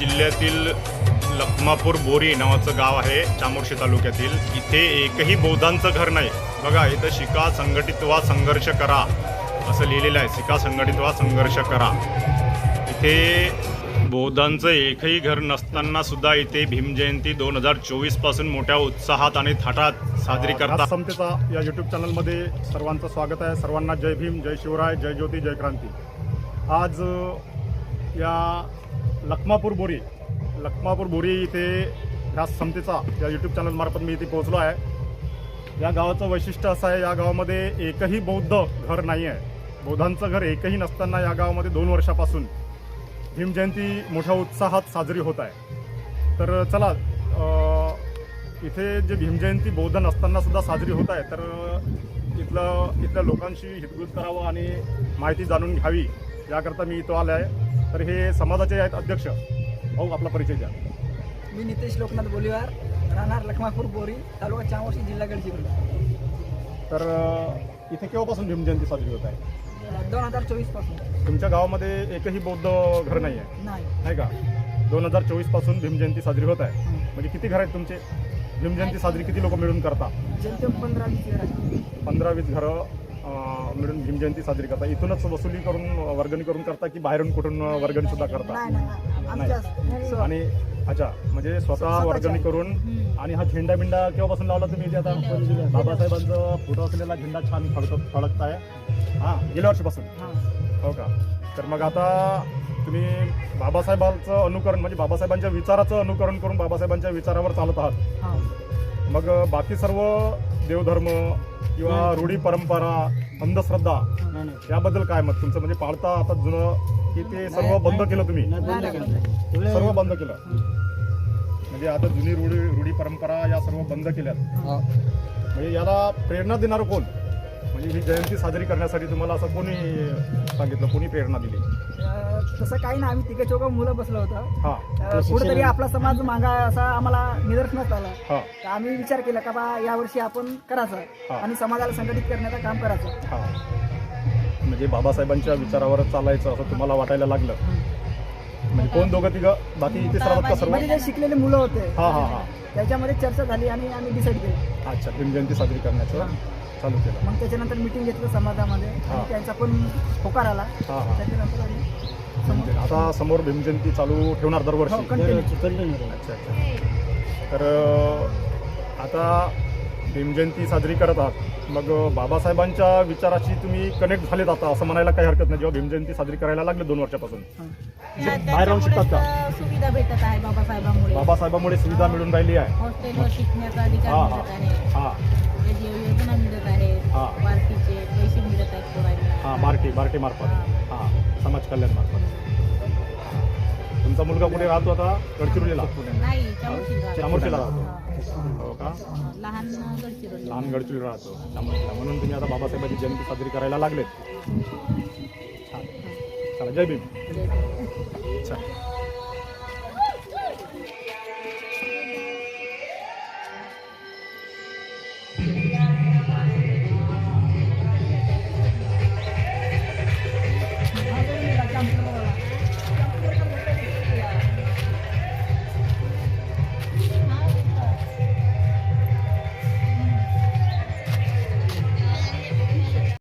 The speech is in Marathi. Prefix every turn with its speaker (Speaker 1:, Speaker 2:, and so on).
Speaker 1: जिल्ह्यातील लखमापूर बोरी नावाचं गाव आहे चामोर्शी तालुक्यातील. इथे एकही बौद्धांचं घर नाही. बघा इथं शिका संघटित व्हा संघर्ष करा असं लिहिलेलं आहे. शिका संघटित व्हा संघर्ष करा. इथे बौद्धांचं एकही घर नसताना सुद्धा इथे भीमजयंती दोन हजार चोवीसपासून मोठ्या उत्साहात आणि थाटात साजरी करतात
Speaker 2: समतेचा या यूट्यूब चॅनलमध्ये सर्वांचं स्वागत आहे. सर्वांना जय भीम जय शिवराय जय ज्योती जय क्रांती. आज या लखमापूर बोरी लखमापूर बोरी इथे ह्या समतेचा या यूट्यूब चॅनलमार्फत मी इथे पोहोचलो आहे. या गावाचं वैशिष्ट्य असं आहे या गावामध्ये एकही बौद्ध घर नाही आहे. बौद्धांचं घर एकही नसताना या गावामध्ये दोन वर्षापासून भीमजयंती मोठ्या उत्साहात साजरी होत आहे. तर चला इथे जे भीमजयंती बौद्ध नसतानासुद्धा साजरी होत आहे तर इथलं इथल्या लोकांशी हितगुज करावं आणि माहिती जाणून घ्यावी. याकरता मी इथं आलो आहे तर हे समाजाचे आहेत अध्यक्ष. भाऊ आपला परिचय द्या.
Speaker 3: मी नितेश लोकनाथ बोलीवार राहणार लखमापूर बोरी तालुका चामोर्शी जिल्हा गडचिरोली.
Speaker 2: तर इथे केव्हापासून भीमजयंती साजरी होत आहे?
Speaker 3: दोन हजार चोवीसपासून.
Speaker 2: तुमच्या गावामध्ये एकही बौद्ध घर नाही आहे
Speaker 3: नाही.
Speaker 2: नाही का? दोन हजार चोवीसपासून भीमजयंती साजरी होत आहे. म्हणजे किती घर आहेत तुमचे? भीमजयंती साजरी किती लोक मिळून करता?
Speaker 3: जेमतेम पंधरा वीस.
Speaker 2: पंधरा वीस घरं मिळून भीमजयंती साजरी करता. इथूनच वसुली करून वर्गणी करून करता की बाहेरून कुठून वर्गणी सुद्धा करता?
Speaker 3: नाही
Speaker 2: आणि अच्छा म्हणजे स्वतः. वर्गणी करून आणि हा झेंडा बिंडा केव्हापासून लावला तुम्ही आता? बाबासाहेबांचं फोटो असलेला झेंडा छान फडकत फडकत आहे हा गेल्या वर्षीपासून.
Speaker 3: हां.
Speaker 2: हो का? तर मग आता तुम्ही बाबासाहेबांचं अनुकरण म्हणजे बाबासाहेबांच्या विचाराचं अनुकरण करून बाबासाहेबांच्या विचारावर चालत आहात.
Speaker 3: हां.
Speaker 2: मग बाकी सर्व देवधर्म किंवा रूढी परंपरा अंधश्रद्धा याबद्दल काय मत तुमचं? म्हणजे पाळता आता जुनं की ते सर्व बंद केलं तुम्ही. सर्व बंद केलं? म्हणजे आता जुनी रूढी रूढी परंपरा या सर्व बंद केल्यात. म्हणजे याला प्रेरणा देणार कोण? म्हणजे ही जयंती साजरी करण्यासाठी तुम्हाला असं कोणी सांगितलं? कोणी प्रेरणा दिली?
Speaker 3: तसं काही नाही. आम्ही तिघे चौघ मुलं बसलो होतो.
Speaker 2: हा.
Speaker 3: अं, कुठेतरी आपला समाज मागा असा आम्हाला निदर्शनास आला.
Speaker 2: हा.
Speaker 3: तर आम्ही विचार केला का बा यावर्षी आपण. करायचं. आणि समाजाला संघटित करण्याचं काम करायचं.
Speaker 2: हा. म्हणजे बाबासाहेबांच्या विचारावर चालायचं असं तुम्हाला वाटायला लागलं? म्हणजे कोण दोघं तिघं? बाकी इथे सर्वात का सर्व?
Speaker 3: म्हणजे जे शिकलेले मुलं होते
Speaker 2: हा हा हा.
Speaker 3: त्याच्यामध्ये चर्चा झाली आणि आम्ही डिसाईड केलं.
Speaker 2: अच्छा भीम जयंती साजरी करण्याचं चालू केलं.
Speaker 3: मग त्याच्यानंतर मिटिंग घेतलं समाजामध्ये.
Speaker 2: हा.
Speaker 3: आणि त्यांचा पण होकार आला.
Speaker 2: हा हा.
Speaker 3: त्याच्यानंतर आम्ही
Speaker 2: आता समोर भीमजयंती चालू ठेवणार
Speaker 3: हो,
Speaker 2: दरवर्षी
Speaker 3: continue.
Speaker 2: अच्छा अच्छा. तर आता भीमजयंती साजरी करत आहात. मग बाबासाहेबांच्या विचाराशी तुम्ही कनेक्ट झालेत आता असं म्हणायला काही हरकत नाही. जेव्हा भीमजयंती साजरी करायला लागले दोन वर्षापासून. बाहेर राहून शिकतात का?
Speaker 4: सुविधा भेटत आहे बाबासाहेबांमुळे.
Speaker 2: बाबासाहेबांमुळे सुविधा मिळून राहिली आहे.
Speaker 4: हॉस्टेलवर शिकण्याचा
Speaker 2: हा
Speaker 4: अधिकार
Speaker 2: हा
Speaker 4: मिळत आहे.
Speaker 2: हा.
Speaker 4: योजना मिळत
Speaker 2: हा.
Speaker 4: पैसे
Speaker 2: हा बार्टी बार्टी मार्फत. हा समाज कल्याण मार्फत. तुमचा मुलगा कुठे राहतो आता? गडचिरोलीला?
Speaker 4: नाही चामोशीला राहतो.
Speaker 2: चामोर्शीला राहतो.
Speaker 4: हा.
Speaker 2: का?
Speaker 4: लहान गडचिरोली.
Speaker 2: लहान गडचिरोली राहतो. म्हणून तुम्ही आता बाबासाहेबांची जयंती साजरी करायला लागलेत. छान चला जय भीम. अच्छा